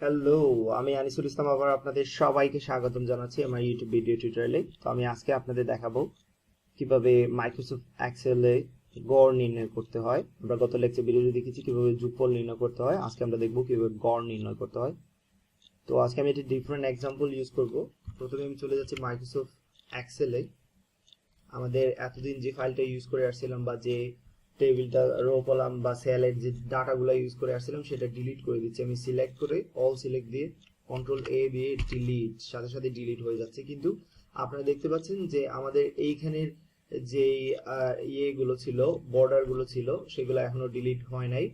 Hello আমি আনিসুল ইসলাম আবার আপনাদের সবাইকে স্বাগতম জানাচ্ছি আমার ইউটিউব ভিডিও টিউটোরিয়ালে তো আমি আজকে আপনাদের দেখাবো কীভাবে মাইক্রোসফট এক্সেলে গড় নির্ণয় করতে হয়। আমরা গত লেকচার ভিডিওতে দেখেছি কীভাবে যোগফল নির্ণয় করতে হয়। আজকে আমরা দেখব কীভাবে গড় নির্ণয় করতে হয়। তো আজকে আমি একটি ডিফারেন্ট এক্সাম্পল ইউজ করব। প্রথমে আমি চলে যাচ্ছি মাইক্রোসফট এক্সেলে আমাদের এতদিন যে ফাইলটা ইউজ করে আসছিলাম বা যে টেবিলটা, রো কলাম বা সেলের যে ডাটাগুলো ইউজ করে আসছিলাম, সেটা ডিলিট করে দিচ্ছি। আমি সিলেক্ট করে অল সিলেক্ট দিয়ে কন্ট্রোল এ দিয়ে ডিলিট সাথে সাথে ডিলিট হয়ে যাচ্ছে। কিন্তু আপনারা দেখতে পাচ্ছেন যে আমাদের এইখানের যে ইয়েগুলো ছিল বর্ডারগুলো ছিল, সেগুলো এখনও ডিলিট হয় নাই।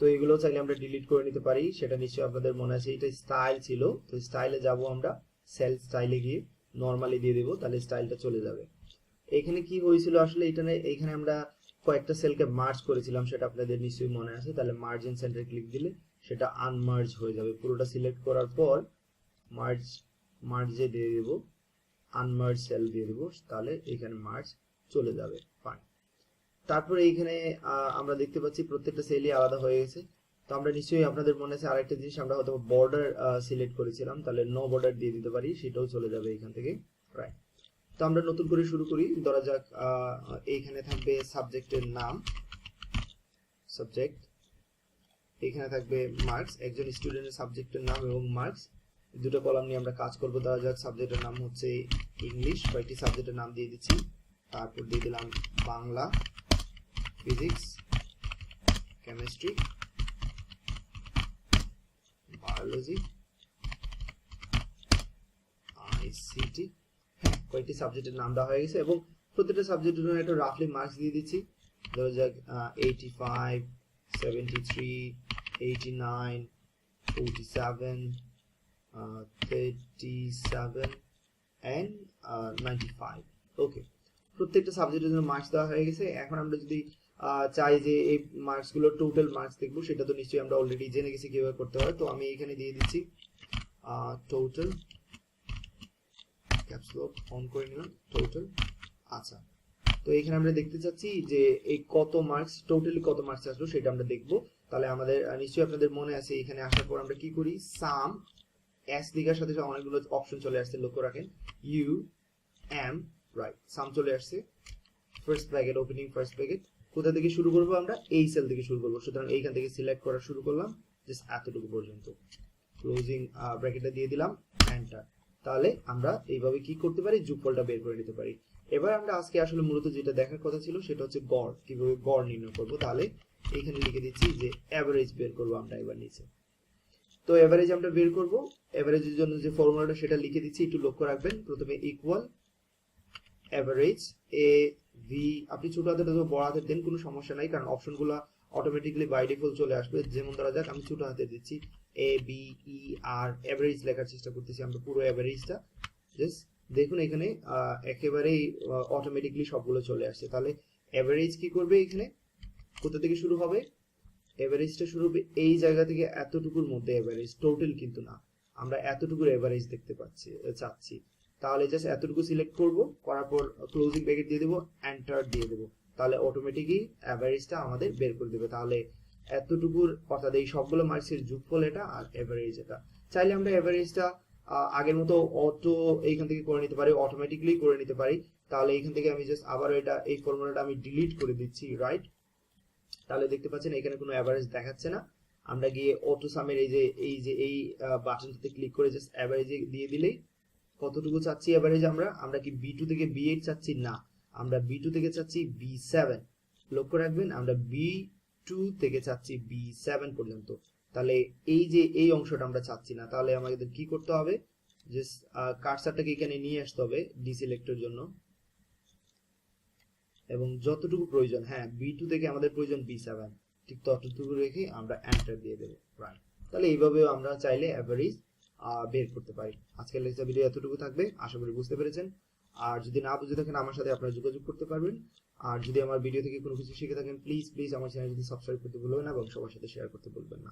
তো এগুলো চাইলে আমরা ডিলিট করে নিতে পারি। সেটা নিশ্চয়ই আপনাদের মনে আছে। এটা স্টাইল ছিল। তো স্টাইলে যাব আমরা সেল স্টাইলে গিয়ে নর্মালি দিয়ে দেবো, তাহলে স্টাইলটা চলে যাবে। এখানে কি হয়েছিল আসলে? এখানে এখানে আমরা কয়েকটা সেলকে মার্জ করেছিলাম, সেটা আপনাদের নিশ্চয়ই মনে আছে। তাহলে মার্জিন সেন্টার ক্লিক দিলে সেটা আনমার্জ হয়ে যাবে। পুরোটা সিলেক্ট করার পর মার্জ মার্জে দিয়ে দেব। আনমার্জ সেল দিয়ে দেব। তাহলে এখানে মার্জ চলে যাবে। ফাইন তারপরে এইখানে আমরা দেখতে পাচ্ছি প্রত্যেকটা সেলই আলাদা হয়ে গেছে। তো আমরা নিশ্চয়ই আপনাদের মনে আছে আরেকটা জিনিস, আমরা হয়তো বর্ডার সিলেক্ট করেছিলাম। তাহলে নো বর্ডার দিয়ে দিতে পারি, সেটাও চলে যাবে এখান থেকে। রাইট তো আমরা নতুন করে শুরু করি। ধরা যাক এইখানে থাকবে সাবজেক্টের নাম। সাবজেক্ট এখানে থাকবে মার্কস একজন স্টুডেন্টের সাবজেক্টের নাম এবং মার্কস দুটো কলাম নিয়ে আমরা কাজ করব। ধরা যাক সাবজেক্টের নাম হচ্ছে ইংলিশ কয়েকটি সাবজেক্টের নাম দিয়ে দিচ্ছি। তারপর দিয়ে দিলাম Bangla physics chemistry biology ICT কয়েকটি সাবজেক্টের নাম দেওয়া হয়ে গেছে এবং প্রত্যেকটা সাবজেক্টের জন্য একটা রাফলি মার্কস দিয়ে দিচ্ছি। ধরা যাক eighty five seventy three eighty nine forty seven thirty seven and ninety five okay প্রত্যেকটা সাবজেক্টের জন্য মার্কস দেওয়া হয়ে গেছে। এখন আমরা যদি চাই যে এই মার্কসগুলো টোটাল মার্কস দেখব, সেটা তো নিশ্চয়ই আমরা অলরেডি জেনে গেছি কীভাবে করতে হয়। তো আমি এখানে দিয়ে দিচ্ছি টোটাল ক্যাপস লক অন করে নিলাম টোটাল আচ্ছা তো এখানে আমরা দেখতে চাচ্ছি যে এই কত মার্কস টোটালি কত মার্কস আসলো সেটা আমরা দেখব। তাহলে আমাদের নিশ্চয়ই আপনাদের মনে আছে, এখানে আসার পর আমরা কি করি? সাম এস লিখার সাথে সাথে অনেকগুলো অপশন চলে আসছে, লক্ষ্য রাখেন। ইউ এম রাইট সাম চলে আসছে। First bracket opening first bracket কোথা থেকে শুরু করব আমরা? এই সেল থেকে শুরু করব। সুতরাং এইখান থেকে সিলেক্ট করা শুরু করলাম জাস্ট এতটুকু পর্যন্ত। ক্লোজিং ব্র্যাকেটটা দিয়ে দিলাম এন্টার তাহলে আমরা এইভাবে কি করতে পারি? যোগফলটা বের করে নিতে পারি। এবার আমরা আজকে আসলে মূলত যেটা দেখার কথা ছিল, সেটা হচ্ছে গড়। কীভাবে গড় নির্ণয় করব? তাহলে এখানে লিখে দিচ্ছি যে অ্যাভারেজ বের করব আমরা এবার নিচে। তো অ্যাভারেজ আমরা বের করব। অ্যাভারেজের জন্য যে ফর্মুলাটা সেটা লিখে দিচ্ছি। একটু লক্ষ্য রাখবেন, প্রথমে ইকুয়াল অ্যাভারেজ এ ভি আপনি ছোট হাতের বড় হাতের দেন, কোনো সমস্যা নাই। কারণ অপশনগুলো অটোমেটিক্যালি বাই ডিফল্ট চলে আসবে। যেমন ধরা যাক, আমি ছোট হাতে দিচ্ছি। A B E R average লেখার চেষ্টা করতেছি আমরা পুরো অ্যাভারেজটা জাস্ট দেখুন এখানে একেবারেই অটোমেটিকলি সবগুলো চলে আসছে। তাহলে অ্যাভারেজ কি করবে এখানে? কোথা থেকে শুরু হবে? এভারেজটা শুরু হবে এই জায়গা থেকে এতটুকুর মধ্যে এভারেজ টোটাল কিন্তু না। আমরা এতটুকুর এভারেজ দেখতে পাচ্ছি চাচ্ছি। তাহলে জাস্ট এতটুকু সিলেক্ট করব, করার পর ক্লোজিং ব্র্যাকেট দিয়ে দেবো এন্টার দিয়ে দেবো। তাহলে অটোমেটিকই অ্যাভারেজটা আমাদের বের করে দেবে। তাহলে এতটুকুর অর্থাৎ এই সবগুলো মার্কসের যোগফল এটা আর এভারেজ এটা। চাইলে আমরা এভারেজটা আগের মতো অটো এইখান থেকে করে নিতে পারি অটোমেটিকলি করে নিতে পারি। তাহলে এইখান থেকে আমি জাস্ট আবার এটা, এই ফর্মুলাটা আমি ডিলিট করে দিচ্ছি রাইট তাহলে দেখতে পাচ্ছেন এখানে কোনো অ্যাভারেজ দেখাচ্ছে না। আমরা গিয়ে অটো সামের এই যে এই যে, এই বাটনটাতে ক্লিক করে জাস্ট অ্যাভারেজে দিয়ে দিলেই কতটুকু চাচ্ছি অ্যাভারেজ আমরা? আমরা কি বি টু থেকে বি এইট চাচ্ছি? না। আমরা বি টু থেকে চাচ্ছি বি সেভেন লক্ষ্য রাখবেন, আমরা বি টু থেকে চাচ্ছি বি সেভেন পর্যন্ত। তাহলে এই যে এই অংশটা আমরা চাচ্ছি না, তাহলে আমাদের কি করতে হবে? যে কার্সারটাকে এখানে নিয়ে আসতে হবে ডিসিলেক্টের জন্য। এবং যতটুকু প্রয়োজন হ্যাঁ বি টু থেকে আমাদের প্রয়োজন বি সেভেন ঠিক ততটুকু রেখে আমরা এন্টার দিয়ে দেবো। রাইট তাহলে এইভাবেও আমরা চাইলে অ্যাভারেজ বের করতে পারি। আজকের লেকচার ভিডিও এতটুকু থাকবে। আশা করি বুঝতে পেরেছেন। আর যদি না বুঝে থাকেন, আমার সাথে আপনারা যোগাযোগ করতে পারবেন। আর যদি আমার ভিডিও থেকে কোনো কিছু শিখে থাকেন প্লিজ প্লিজ আমার চ্যানেল যদি সাবস্ক্রাইব করতে ভুলবেন না এবং সবার সাথে শেয়ার করতে ভুলবেন না।